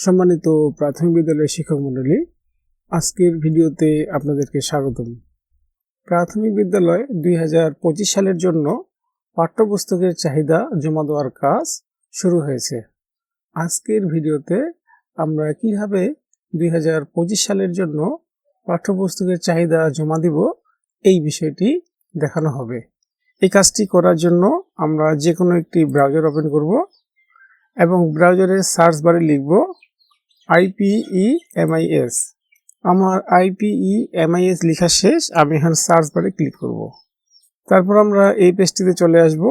সম্মানিত প্রাথমিক বিদ্যালয়ের শিক্ষক মণ্ডলী, আজকের ভিডিওতে আপনাদেরকে স্বাগতম। প্রাথমিক বিদ্যালয় দুই হাজার পঁচিশ সালের জন্য পাঠ্যপুস্তকের চাহিদা জমা দেওয়ার কাজ শুরু হয়েছে। আজকের ভিডিওতে আমরা কীভাবে দুই হাজার পঁচিশ সালের জন্য পাঠ্যপুস্তকের চাহিদা জমা দিব, এই বিষয়টি দেখানো হবে। এই কাজটি করার জন্য আমরা যে কোনো একটি ব্রাউজার ওপেন করব এবং ব্রাউজারের সার্চ বারে লিখব আইপিই এমআইএস আমার আইপিই এমআইএস লেখা শেষ, আমি এখন সার্চ বারে ক্লিক করব। তারপর আমরা এই পেজটিতে চলে আসব।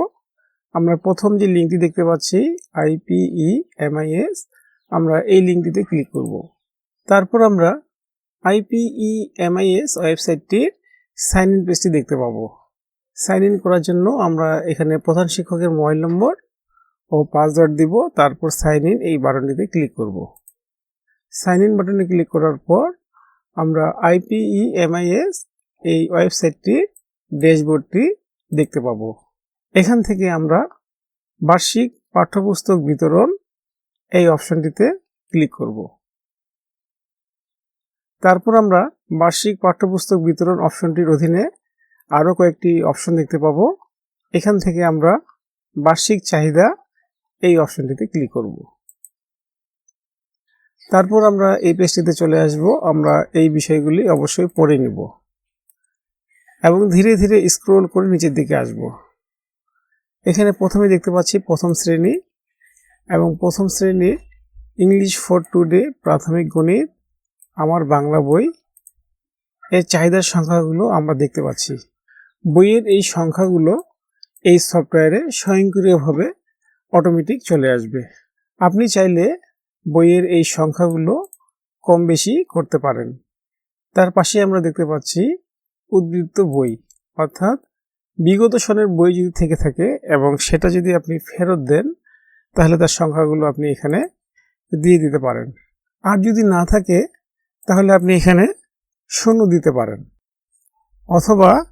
আমরা প্রথম যে লিঙ্কটি দেখতে পাচ্ছি আইপিই এমআইএস আমরা এই লিঙ্কটিতে ক্লিক করব। তারপর আমরা আইপিই এমআইএস ওয়েবসাইটটির সাইন ইন পেজটি দেখতে পাবো। সাইন ইন করার জন্য আমরা এখানে প্রধান শিক্ষকের মোবাইল নম্বর ও পাসওয়ার্ড দিব। তারপর সাইন ইন এই বাটনটিতে ক্লিক করব। সাইন ইন বাটনে ক্লিক করার পর আমরা আইপিই এমআইএস এই ওয়েবসাইটটির ড্যাশবোর্ডটি দেখতে পাবো। এখান থেকে আমরা বার্ষিক পাঠ্যপুস্তক বিতরণ এই অপশনটিতে ক্লিক করব। তারপর আমরা বার্ষিক পাঠ্যপুস্তক বিতরণ অপশনটির অধীনে আরও কয়েকটি অপশন দেখতে পাবো। এখান থেকে আমরা বার্ষিক চাহিদা এই অপশনটিতে ক্লিক করব। তারপর আমরা এই পেজটিতে চলে আসব। আমরা এই বিষয়গুলি অবশ্যই পড়ে নিব এবং ধীরে ধীরে স্ক্রোল করে নিচের দিকে আসব। এখানে প্রথমে দেখতে পাচ্ছি প্রথম শ্রেণি এবং প্রথম শ্রেণির ইংলিশ ফর টুডে প্রাথমিক গণিত, আমার বাংলা বই। এর চাহিদার সংখ্যাগুলো আমরা দেখতে পাচ্ছি। বইয়ের এই সংখ্যাগুলো এই সফটওয়্যারে স্বয়ংক্রিয়ভাবে অটোমেটিক চলে আসবে। আপনি চাইলে বইয়ের এই সংখ্যাগুলো কম বেশি করতে পারেন। তার পাশে আমরা দেখতে পাচ্ছি উদ্বৃত্ত বই, অর্থাৎ বিগত সনের বই যদি থেকে থাকে এবং সেটা যদি আপনি ফেরত দেন, তাহলে তার সংখ্যাগুলো আপনি এখানে দিয়ে দিতে পারেন। আর যদি না থাকে, তাহলে আপনি এখানে শূন্য দিতে পারেন। অথবা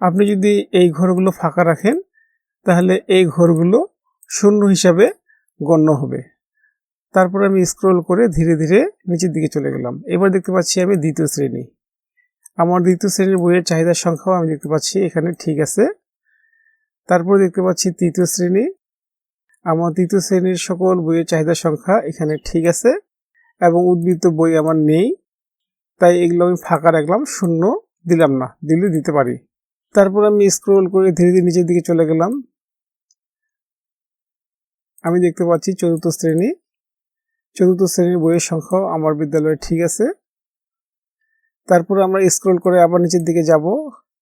আপনি যদি এই ঘরগুলো ফাঁকা রাখেন, তাহলে এই ঘরগুলো শূন্য হিসাবে গণ্য হবে। তারপর আমি স্ক্রোল করে ধীরে ধীরে নিচের দিকে চলে গেলাম। এবার দেখতে পাচ্ছি আমি দ্বিতীয় শ্রেণি। আমার দ্বিতীয় শ্রেণির বইয়ের চাহিদার সংখ্যাও আমি দেখতে পাচ্ছি, এখানে ঠিক আছে। তারপর দেখতে পাচ্ছি তৃতীয় শ্রেণি। আমার তৃতীয় শ্রেণির সকল বইয়ের চাহিদার সংখ্যা এখানে ঠিক আছে এবং উদ্বৃত্ত বই আমার নেই, তাই এগুলো আমি ফাঁকা রাখলাম, শূন্য দিলাম না, দিলে দিতে পারি। তারপর আমি স্ক্রোল করে ধীরে ধীরে নিচের দিকে চলে গেলাম। আমি দেখতে পাচ্ছি চতুর্থ শ্রেণি। চতুর্থ শ্রেণির বইয়ের সংখ্যাও আমার বিদ্যালয়ে ঠিক আছে। তারপর আমরা স্ক্রল করে আবার নিচের দিকে যাব।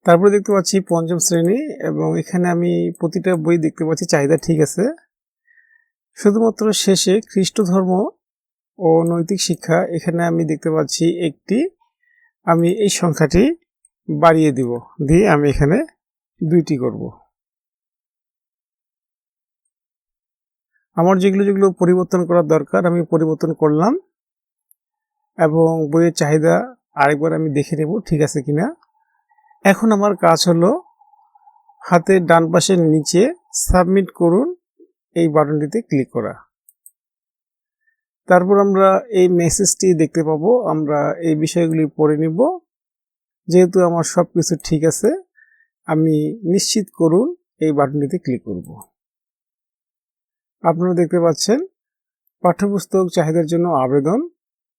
তারপরে দেখতে পাচ্ছি পঞ্চম শ্রেণি এবং এখানে আমি প্রতিটা বই দেখতে পাচ্ছি, চাহিদা ঠিক আছে। শুধুমাত্র শেষে খ্রিস্ট ধর্ম ও নৈতিক শিক্ষা, এখানে আমি দেখতে পাচ্ছি একটি, আমি এই সংখ্যাটি বাড়িয়ে দিব। দিয়ে আমি এখানে দুইটি করব। আমার যেগুলো যেগুলো পরিবর্তন করার দরকার, আমি পরিবর্তন করলাম এবং বইয়ের চাহিদা আরেকবার আমি দেখে নেব ঠিক আছে কিনা। এখন আমার কাজ হলো হাতের ডান পাশের নিচে সাবমিট করুন এই বাটনটিতে ক্লিক করা। তারপর আমরা এই মেসেজটি দেখতে পাবো, আমরা এই বিষয়গুলি পড়ে নিব। যেহেতু আমার সব কিছু ঠিক আছে, আমি নিশ্চিত করুন এই বাটনটিতে ক্লিক করব। আপনারা দেখতে পাচ্ছেন, পাঠ্যপুস্তক চাহিদার জন্য আবেদন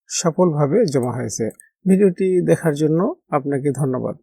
সফলভাবে জমা হয়েছে। ভিডিওটি দেখার জন্য আপনাকে ধন্যবাদ।